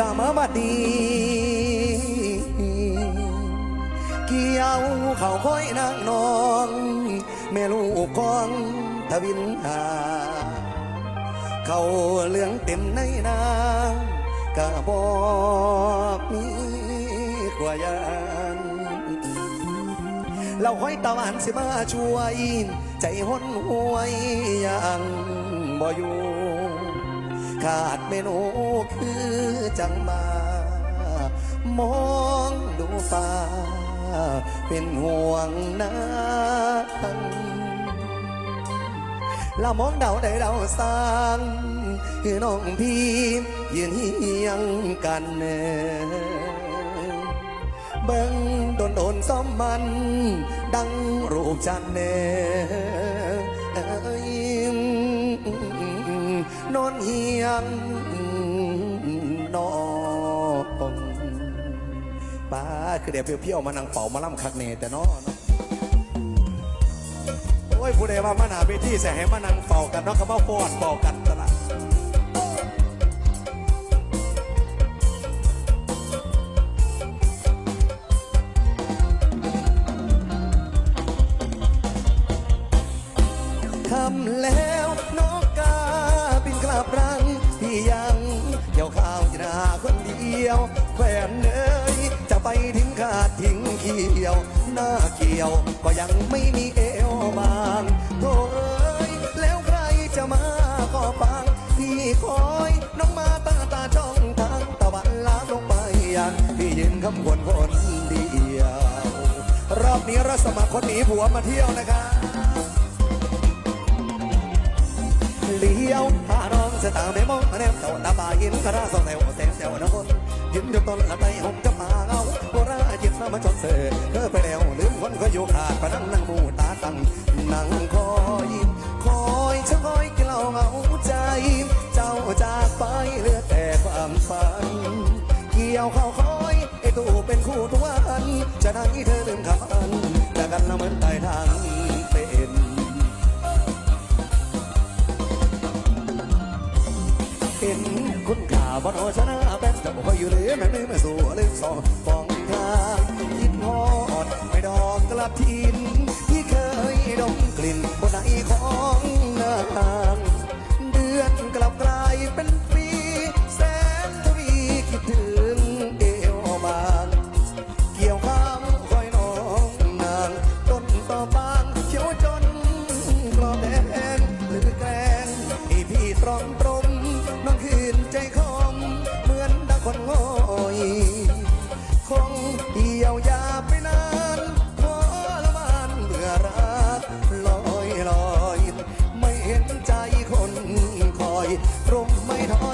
ลามาบัดนี้เกี่ยวเขาคอยนางนองแม่ลูกของทวินหาเขาเหลืองเต็มในนางกะบอกมีกว่ายานเราห้อยตะวันสิมาช่วย ใจห้นหวยยังบ่อยู่ ขาดเมนูคือจังมา มองดูฟ้า เป็นห่วงนังเรามองเดาได้เดาสร้างคือน้องพี่ยืนเฮียงกันเนเบิ่งโดนโดนซ้อมมัน ดังรูปจันเน นอนเฮียงนอนป้าคือเดี๋ยวเพียวๆมานั่งเป่ามาล่ำคักเนแต่นอเนาะโอ้ยผู้ใดว่ามาหนาเวทีแสให้มานั่งเป่ากันเนาะก็มาฟอดเป่ากันตลาด หน้าเกี่ยว ก็ยังไม่มีเอวบางโธ่เอ้ยแล้วใครจะมาก็ฟังพี่คอยน้องมาตาตาจ้องทางตะวันลาลงไปยังพี่ยืนคำคนคนเดียว รอบนี้เราสมัครคนหนีผัวมาเที่ยวนะครับเลี้ยวพาน้องสตางค์ไม่มองแนมเจ้าตาบายินกระราสองแถวแสงเจ้าน้ำคนยืนอยู่ต้นละไตหกจะมา สมาจนเสือเธอไปแล้วลืมคนก็อยู่ขาดพนังนั่งมูตาตั้งนั่งคอยคอยฉันคอยกินเหล้าเหงาใจ เจ้าจากไปเหลือแต่ความฝัน เกี่ยวเข้าคอยไอ้ตู้เป็นคู่ทุกวันจะได้เธอลืมคำอันแต่กันละเหมือนตายทางเป็นเห็นคุณข่าบนโอชนะเป็นจะบอกว่าอยู่เลยมันไม่มาสู่เล่นสองฟอง อ ตรงไม่ถอย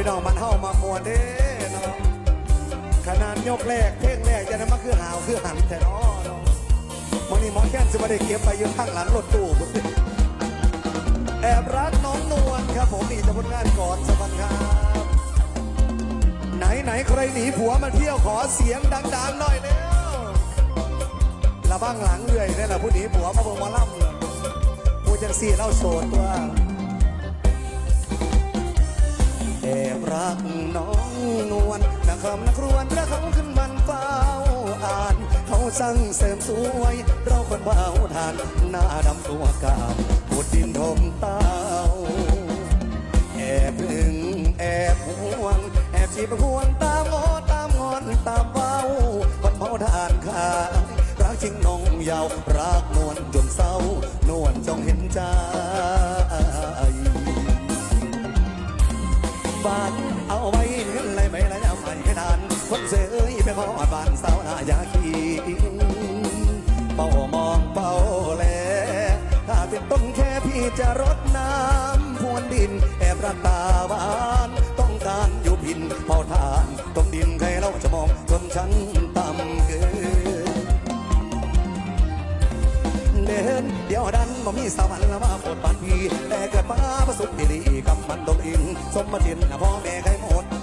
พี่น้องมันเฮามามวนเด้เนาะขนาดยกแรกเพลงแรกจะได้มาคือหาวคือหันแต่น้อเนาะมันนี่หมอแค้นจะมาได้เก็บไปยืนข้างหลังรถตู้พุ่นสิแอบรักน้องนวลครับผมนี่จะผลงานก่อนสวัสดีครับไหนไหนใครหนีผัวมาเที่ยวขอเสียงดังๆหน่อยเร็วระบ้างหลังเรื่อยนี่แหละผู้หนีผัวมาเบิ่งหมาล่ำเลยผู้จังสี่เล่าโสดตัว บรักน้องนวลนักคำนักครวนพระเขาขึ้นบันเฝ้าอ่าน เขาสั่งเสริมสวย เราคนเบาทาน หน้าดำตัวกาวปวดดินทมเต้าแอบพึ่งแอบห่วง แอบจีบห่วงตา บ้านสาวนายาคีเป่ามองเป่าแลถ้าเป็นต้นแค่พี่จะรดน้ำพวนดิน แอบรักตาหวานต้องการอยู่พินเผาทานต้กดินใครเล่าจะมองจนฉันต่ำเกินเดินเดี๋ยวดันมามีสวรรค์ละมาโคตรปันพีแต่เกิดมาประสบพิรีกับมันตกอิน สมบัตินพ่อแม่ใคร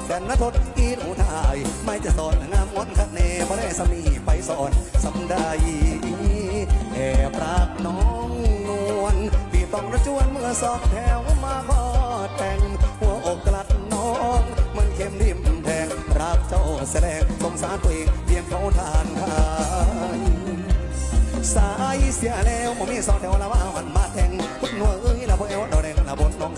แต่นทดอีหนูทาย ไม่จะสอนงามงดคักแนบ่ได้สามีไปสอนสำได้แอบรักน้องนวลพี่ต้องระจวนเมื่อสอบแถวมาขอแต่ง หัวอกกลัดน้องมันเข้มดิ่มแทงรักเจ้าแสดงสงสารตัวเองเพียงเขาทานทายสายเสียแล้วผมมีสองแถวละว่ามันมาแทง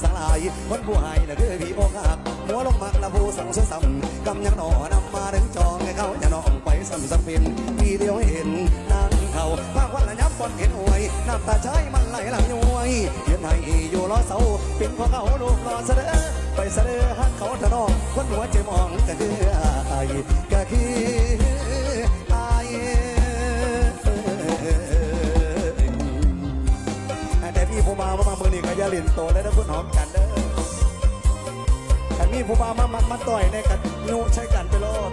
สลาย คนผู้ให้ละคือพี่อกหักหัวลงมักละผู้สั่งซื้อซ้ำกำยังหนอนำมาถึงจองให้เขาจะน้องไปซ้ำสักเป็นพี่เดียวเห็นนางเขาภาควันละยับบนเห็นหวยน้ำตาใช้มันไหลหลังย้วยยืนให้อยู่รอเสาเป็นเพราเขาลูกรอเสดอไปเสดอหักเขาทะนองคนหัวใจมองก็คือไอายก็คืออ มื่อนี้ก็อย่าเล่นโตแล้วนะคุณหอมกันเด้อแต่มีผู้มาวมามัดมาต่อยในกันนูใช้กันไปโลด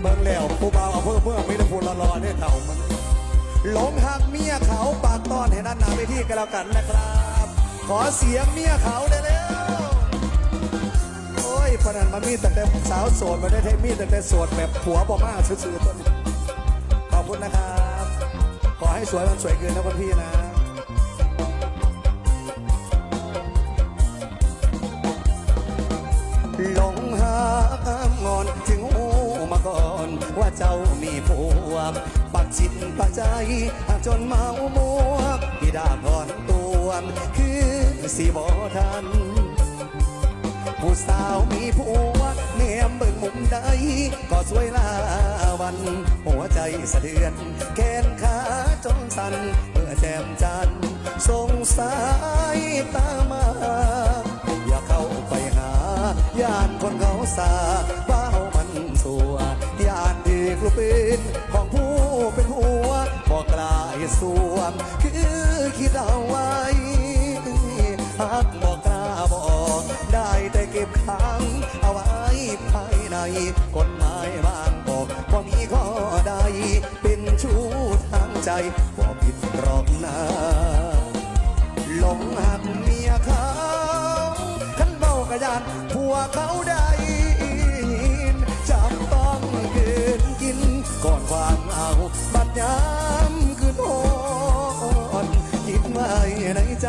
เบิ่งแล้วผู้บ่าวเอาเพื่อเพื่อมีแต่ผู้รอๆได้เท่ามันหลงหักเมียเขาปากตอนให้นั่นหนาไปที่กันแล้วกันนะครับ ขอเสียงเมียเขาได้แล้วโอ้ยพนันมันมีแต่แต่สาวโสดมาได้เทมีแต่แต่โสดแบบผัวบ่มาซื่อๆต้นขอบคุณนะครับ ขอให้สวยมันสวยเกินนะคุณพี่นะ หลงหางอนถึงหูมาก่อนว่าเจ้ามีผัวปักจิตปักใจหากจนเมามัวที่ดาก่อนตัวคือสีบอทันผู้สาวมีผัวเนียมเบิ่งมุมใดก็สวยลาวัน หัวใจสะเทือนแขนขาจนสั่นเมื่อแจมจันทร์สงสายตามา ย่านคนเขาสาบ้ามันสัวย่านดีกลุเป็นของผู้เป็นหัวบอกกลายสวมคือคิดเอาว่า เขาได้จำต้องเกินกิน ก่อนความเอาบัดยามคือโทษคิดไว้ในใจ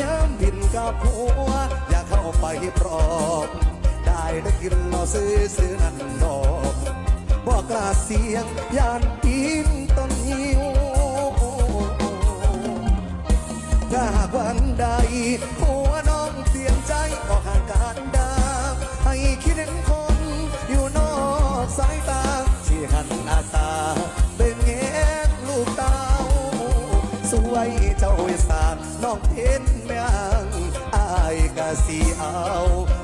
ย้ำบินกับผัว อยากเข้าไปปลอบได้ได้กินเราซื้อซื้อนั่นดอกบอกกล้าเสียงยานปีนต้นยิวถ้าหากวันใด องเห็นแม่งอายกะสีเอา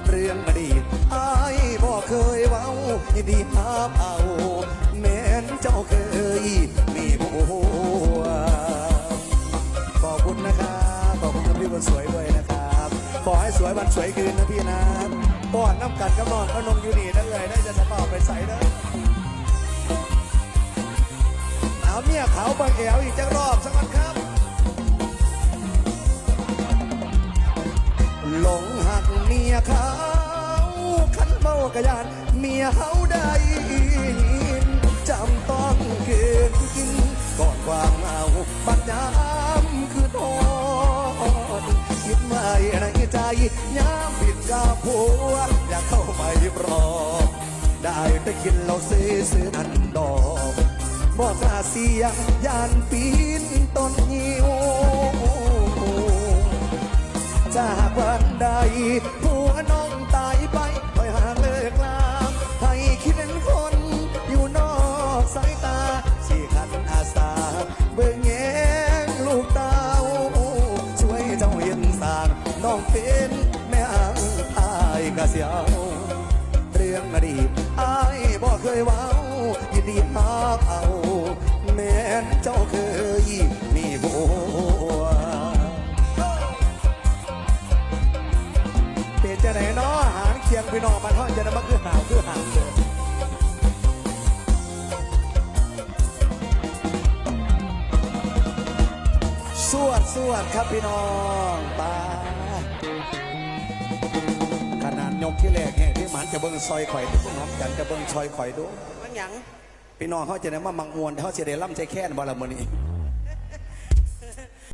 เรื่องอดีตอายบอกเคยเว้ายินดีหาเอา แม้นเจ้าเคยมีผัวขอบคุณนะครับขอบคุณพี่คนสวยด้วยนะครับ ขอให้สวยวันสวยคืนนะพี่นะป้อนน้ำกัดกำนอนขนมอยู่นี่ได้เลยได้จะสะเปาไปใส่เด้อเอาเมียเขาบางแอวอีกจักรอบสักวันครับ หลงหักเมียเขาขันเมากระยานเมียเขาได้จำต้องเกินกินก่อนความเอาบัดยามคือทอนคิดไม่ในใจยามผิดกับผัวอยากเข้าไปปลอบได้แต่กินเราซื้อซื้อนันดอกบอกกล้าเสียงยานปีนต้น ผัวน้องตายไปคอยหาเลิกลามให้คิดเป็นคนอยู่นอกสายตาสี่ขันอาสา เบิ่งแงงลูกเต้าช่วยเจ้าเห็นสางน้องเป็นแม่อังอายกะเสียวเรื่องอดีตอายบ่เคยเว้ายินดีหาเอา พี่น้องมันห้องจะได้มาคือหาวคือหาเด้อสวดสวดครับพี่น้องตาขนาดยกที่แรกเนี่ยที่หมันจะเบิ่งซอยข่อยทุกน้องกันจะเบิ่งซอยข่อยดูมันหยังพี่น้องเขาจะได้มามังมวนเขาจะได้ล่ำใจแค้นบ่ละมือนี้